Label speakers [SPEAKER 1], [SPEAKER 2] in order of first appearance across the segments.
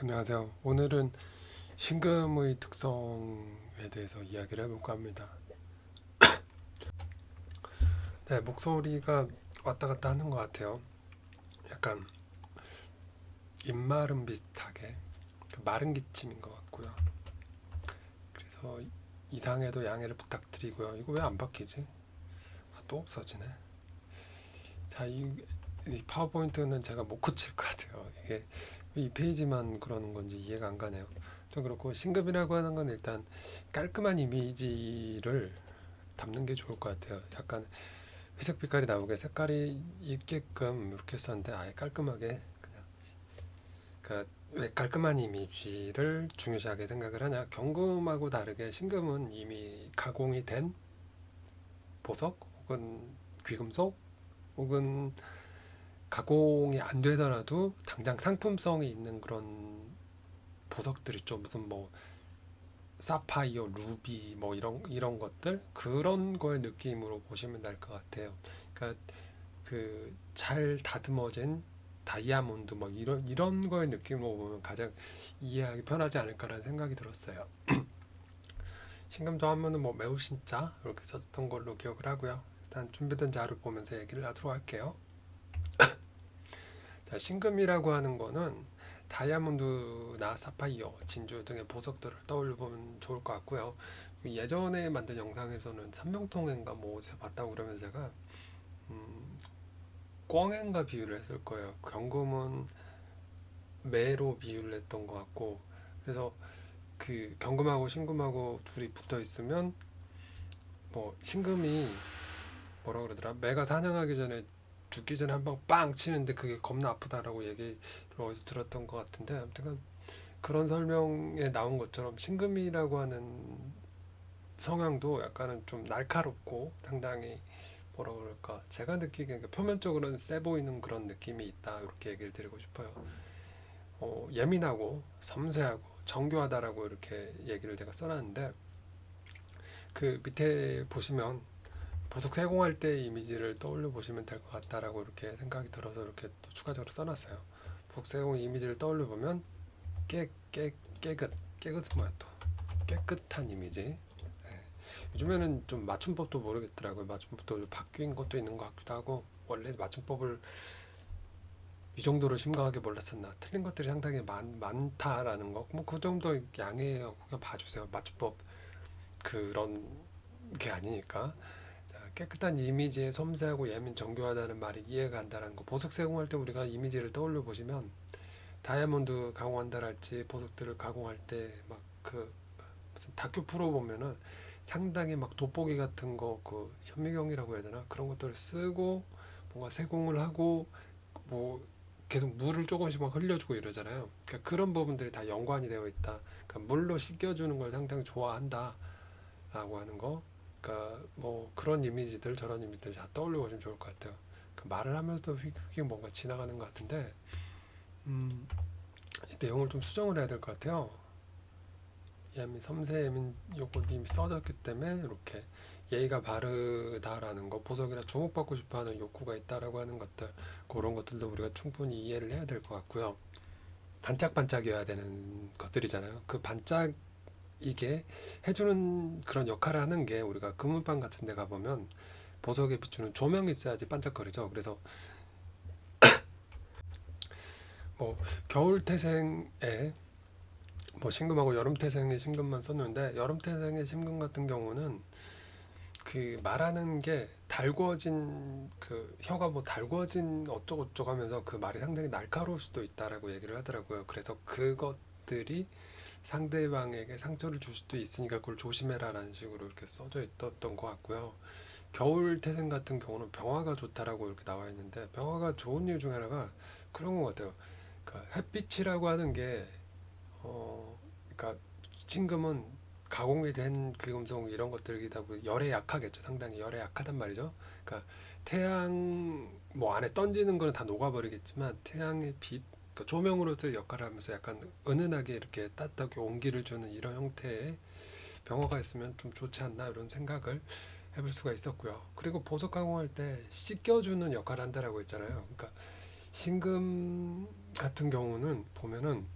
[SPEAKER 1] 안녕하세요. 오늘은 신금의 특성에 대해서 이야기를 해볼까 합니다. 네, 목소리가 왔다 갔다 하는 것 같아요. 약간 입마름 비슷하게 그 마른 기침인 것 같고요. 그래서 이상해도 양해를 부탁드리고요. 이거 왜 안 바뀌지? 아, 또 없어지네. 자, 이, 이 파워포인트는 제가 못 고칠 것 같아요. 이게 이 페이지만 그러는 건지 이해가 안 가네요. 좀 그렇고 신급이라고 하는 건 일단 깔끔한 이미지를 담는 게 좋을 것 같아요. 약간 회색 빛깔이 나오게 색깔이 있게끔 이렇게 썼는데 아예 깔끔하게 그냥 그러니까 왜 깔끔한 이미지를 중요시하게 생각을 하냐? 경금하고 다르게 신금은 이미 가공이 된 보석 혹은 귀금속 혹은 가공이 안 되더라도 당장 상품성이 있는 그런 보석들 있죠. 무슨 뭐 사파이어, 루비 뭐 이런 이런 것들 그런 거의 느낌으로 보시면 될 것 같아요. 그러니까 그 잘 다듬어진 다이아몬드 뭐 이런 이런 거의 느낌으로 보면 가장 이해하기 편하지 않을까라는 생각이 들었어요. 신금도 하면은 뭐 매우 신자 이렇게 썼던 걸로 기억을 하고요. 일단 준비된 자료 보면서 얘기를 하도록 할게요. 자, 신금이라고 하는 거는 다이아몬드나 사파이어, 진주 등의 보석들을 떠올려 보면 좋을 것 같고요. 예전에 만든 영상에서는 삼명통인가 뭐 어디서 봤다고 그러면 제가 음, 꽝인가 비유를 했을 거예요. 경금은 매로 비유를 했던 것 같고 그래서 그 경금하고 신금하고 둘이 붙어 있으면 뭐 신금이 뭐라 그러더라 매가 사냥하기 전에 죽기 전에 한 방 빵 치는데 그게 겁나 아프다라고 얘기를 어디서 들었던 것 같은데 아무튼 그런 설명에 나온 것처럼 신금이라고 하는 성향도 약간은 좀 날카롭고 상당히 뭐라 그럴까 제가 느끼기엔 그 표면적으로는 세 보이는 그런 느낌이 있다 이렇게 얘기를 드리고 싶어요. 어, 예민하고 섬세하고 정교하다라고 이렇게 얘기를 제가 써놨는데 그 밑에 보시면 보석 세공할 때 이미지를 떠올려 보시면 될 것 같다라고 이렇게 생각이 들어서 이렇게 또 추가적으로 써놨어요. 보석 세공 이미지를 떠올려 보면 깨, 깨, 깨끗, 깨끗은 뭐야 또 깨끗한 이미지. 네. 요즘에는 좀 맞춤법도 모르겠더라고요. 맞춤법도 바뀐 것도 있는 것 같기도 하고 원래 맞춤법을 이 정도로 심각하게 몰랐었나 틀린 것들이 상당히 많, 많다라는 거 뭐 그 정도 양해요 그냥 봐주세요 맞춤법 그런 게 아니니까 자, 깨끗한 이미지에 섬세하고 예민 정교하다는 말이 이해가 간다는 거 보석 세공할 때 우리가 이미지를 떠올려 보시면 다이아몬드 가공한다랄지 보석들을 가공할 때 막 그 무슨 다큐 프로 보면은 상당히 막 돋보기 같은 거 그 현미경이라고 해야 되나 그런 것들을 쓰고 뭔가 세공을 하고 뭐 계속 물을 조금씩 막 흘려주고 이러잖아요. 그러니까 그런 부분들이 다 연관이 되어 있다. 그러니까 물로 씻겨주는 걸 상당히 좋아한다라고 하는 거. 그러니까 뭐 그런 이미지들 저런 이미지들 다 떠올려 보시면 좋을 것 같아요. 그 말을 하면서도 휙휙 뭔가 지나가는 것 같은데 음, 이 내용을 좀 수정을 해야 될 것 같아요. 예민 섬세 예민 요것도 이미 써졌기 때문에 이렇게 예의가 바르다라는 거 보석이나 주목받고 싶어하는 욕구가 있다라고 하는 것들 그런 것들도 우리가 충분히 이해를 해야 될 것 같고요. 반짝반짝이어야 되는 것들이잖아요. 그 반짝 이게 해주는 그런 역할을 하는 게 우리가 금은방 같은 데 가보면 보석에 비추는 조명이 있어야지 반짝거리죠. 그래서 뭐 겨울 태생에 뭐 신금하고 여름 태생의 신금만 썼는데 여름 태생의 신금 같은 경우는 그 말하는 게 달궈진 그 혀가 뭐 달궈진 어쩌고저쩌고 하면서 그 말이 상당히 날카로울 수도 있다라고 얘기를 하더라고요. 그래서 그것들이 상대방에게 상처를 줄 수도 있으니까 그걸 조심해라라는 식으로 이렇게 써져 있었던 것 같고요. 겨울 태생 같은 경우는 병화가 좋다라고 이렇게 나와 있는데 병화가 좋은 이유 중에 하나가 그런 것 같아요. 그러니까 햇빛이라고 하는 게 어, 그러니까 진금은 가공이 된 귀금속 이런 것들이다 보니 열에 약하겠죠. 상당히 열에 약하단 말이죠. 그러니까 태양 뭐 안에 던지는 거는 다 녹아버리겠지만 태양의 빛, 그러니까 조명으로서의 역할을 하면서 약간 은은하게 이렇게 따뜻하게 온기를 주는 이런 형태의 병어가 있으면 좀 좋지 않나 이런 생각을 해볼 수가 있었고요. 그리고 보석 가공할 때 씻겨주는 역할을 한다라고 했잖아요. 그러니까 신금 같은 경우는 보면은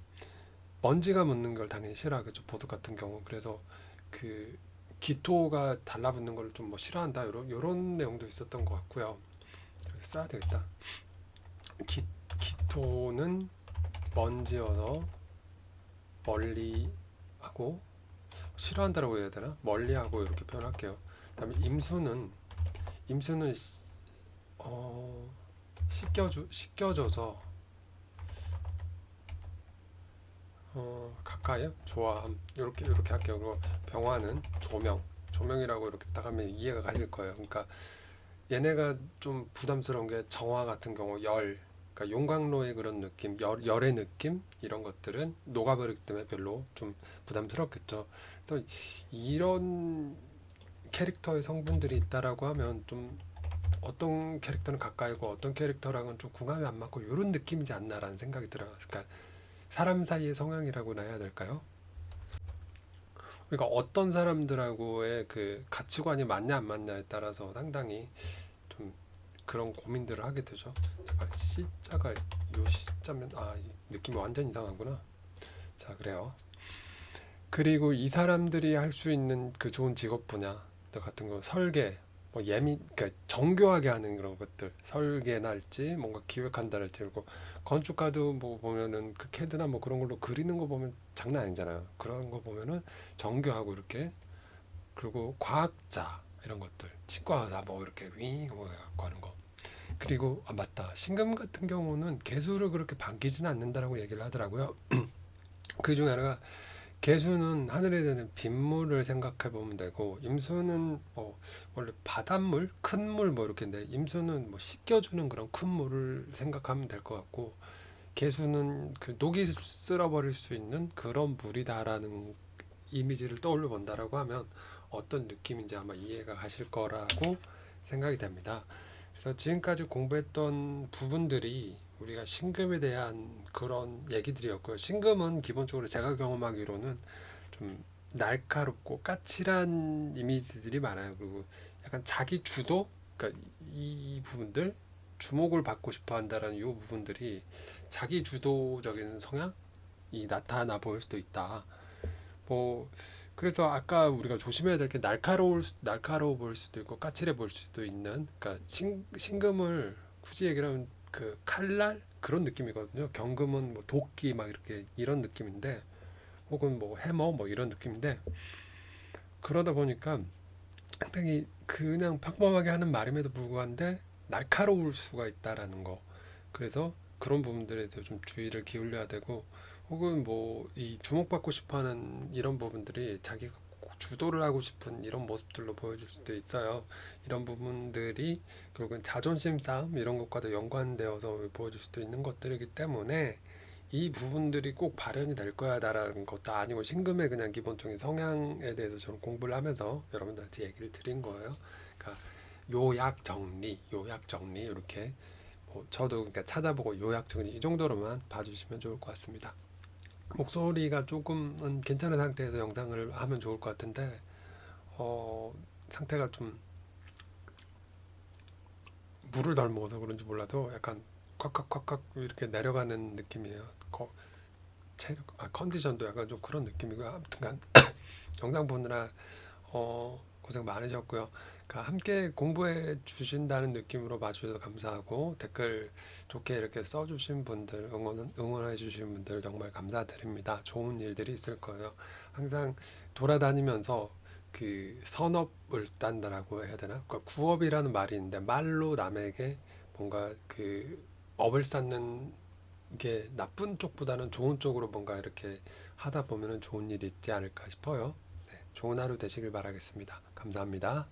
[SPEAKER 1] 먼지가 묻는 걸 당연히 싫어하겠죠. 보석 같은 경우. 그래서 그 기토가 달라붙는 걸 좀 뭐 싫어한다. 요런 요런 내용도 있었던 것 같고요. 써야 되겠다. 기, 기토는 먼지여서 멀리 하고 싫어한다라고 해야 되나? 멀리 하고 이렇게 표현할게요. 그다음에 임수는 임수는 시- 어 씻겨주 씻겨줘서 어 가까이 좋아함 이렇게 이렇게 할게요. 그리고 병화는 조명 조명이라고 이렇게 딱 하면 이해가 가실 거예요. 그러니까 얘네가 좀 부담스러운 게 정화 같은 경우 열 그러니까 용광로의 그런 느낌 열, 열의 느낌 이런 것들은 녹아버리기 때문에 별로 좀 부담스럽겠죠. 그래서 이런 캐릭터의 성분들이 있다라고 하면 좀 어떤 캐릭터는 가까이고 어떤 캐릭터랑은 좀 궁합이 안 맞고 이런 느낌이지 않나라는 생각이 들어요. 그러니까 사람 사이의 성향이라고나 해야 될까요? 그러니까 어떤 사람들하고의 그 가치관이 맞냐 안 맞냐에 따라서 상당히 좀 그런 고민들을 하게 되죠. 잠깐 C자가 요 C자면 아이 느낌이 완전 이상하구나. 자 그래요. 그리고 이 사람들이 할 수 있는 그 좋은 직업 분야 같은 거 설계 뭐 예민 그러니까 정교하게 하는 그런 것들 설계날지 뭔가 기획한다랄지 그리고 건축가도 뭐 보면은 그 캐드나 뭐 그런 걸로 그리는 거 보면 장난 아니잖아요. 그런 거 보면은 정교하고 이렇게 그리고 과학자 이런 것들 치과 의사 뭐 이렇게 윙 뭐 갖고 하는 거 그리고 아 맞다 신금 같은 경우는 개수를 그렇게 반기지는 않는다라고 얘기를 하더라고요. 그 중에 하나가 개수는 하늘에 되는 빗물을 생각해 보면 되고 임수는 뭐 원래 바닷물 큰 물 뭐 이렇게인데 임수는 뭐 씻겨주는 그런 큰 물을 생각하면 될 것 같고 개수는 그 녹이 쓸어버릴 수 있는 그런 물이다라는 이미지를 떠올려 본다라고 하면 어떤 느낌인지 아마 이해가 가실 거라고 생각이 됩니다. 그래서 지금까지 공부했던 부분들이 우리가 신금에 대한 그런 얘기들이었고요. 신금은 기본적으로 제가 경험하기로는 좀 날카롭고 까칠한 이미지들이 많아요. 그리고 약간 자기 주도, 그러니까 이 부분들 주목을 받고 싶어 한다라는 이 부분들이 자기 주도적인 성향이 나타나 보일 수도 있다. 뭐 그래서 아까 우리가 조심해야 될 게 날카로울 수- 날카로워 보일 수도 있고 까칠해 보일 수도 있는 그러니까 신, 신금을 굳이 얘기를 하면 그 칼날 그런 느낌이거든요. 경금은 뭐 도끼 막 이렇게 이런 느낌인데 혹은 뭐 해머 뭐 이런 느낌인데 그러다 보니까 상당히 그냥 평범하게 하는 말임에도 불구한데 날카로울 수가 있다라는 거. 그래서 그런 부분들에 대해서 좀 주의를 기울여야 되고 혹은 뭐 이 주목받고 싶어하는 이런 부분들이 자기가 꼭 주도를 하고 싶은 이런 모습들로 보여줄 수도 있어요. 이런 부분들이 결국은 자존심 싸움 이런 것과도 연관되어서 보여줄 수도 있는 것들이기 때문에 이 부분들이 꼭 발현이 될 거야라는 것도 아니고 신금의 그냥 기본적인 성향에 대해서 저는 공부를 하면서 여러분들한테 얘기를 드린 거예요. 그러니까 요약 정리, 요약 정리 이렇게 뭐 저도 그러니까 찾아보고 요약 정리 이 정도로만 봐주시면 좋을 것 같습니다. 목소리가 조금은 괜찮은 상태에서 영상을 하면 좋을 것 같은데 어 상태가 좀 물을 덜 먹어서 그런지 몰라도 약간 콱콱콱콱 이렇게 내려가는 느낌이에요. 거, 체력, 아, 컨디션도 약간 좀 그런 느낌이고요. 아무튼간 영상 보느라 어, 고생 많으셨고요. 그러니까 함께 공부해 주신다는 느낌으로 봐주셔서 감사하고 댓글 좋게 이렇게 써주신 분들 응원 응원해 주신 분들 정말 감사드립니다. 좋은 일들이 있을 거예요. 항상 돌아다니면서 그 선업을 딴다라고 해야 되나? 그러니까 구업이라는 말이 있는데 말로 남에게 뭔가 그 업을 쌓는 게 나쁜 쪽보다는 좋은 쪽으로 뭔가 이렇게 하다 보면은 좋은 일이 있지 않을까 싶어요. 네, 좋은 하루 되시길 바라겠습니다. 감사합니다.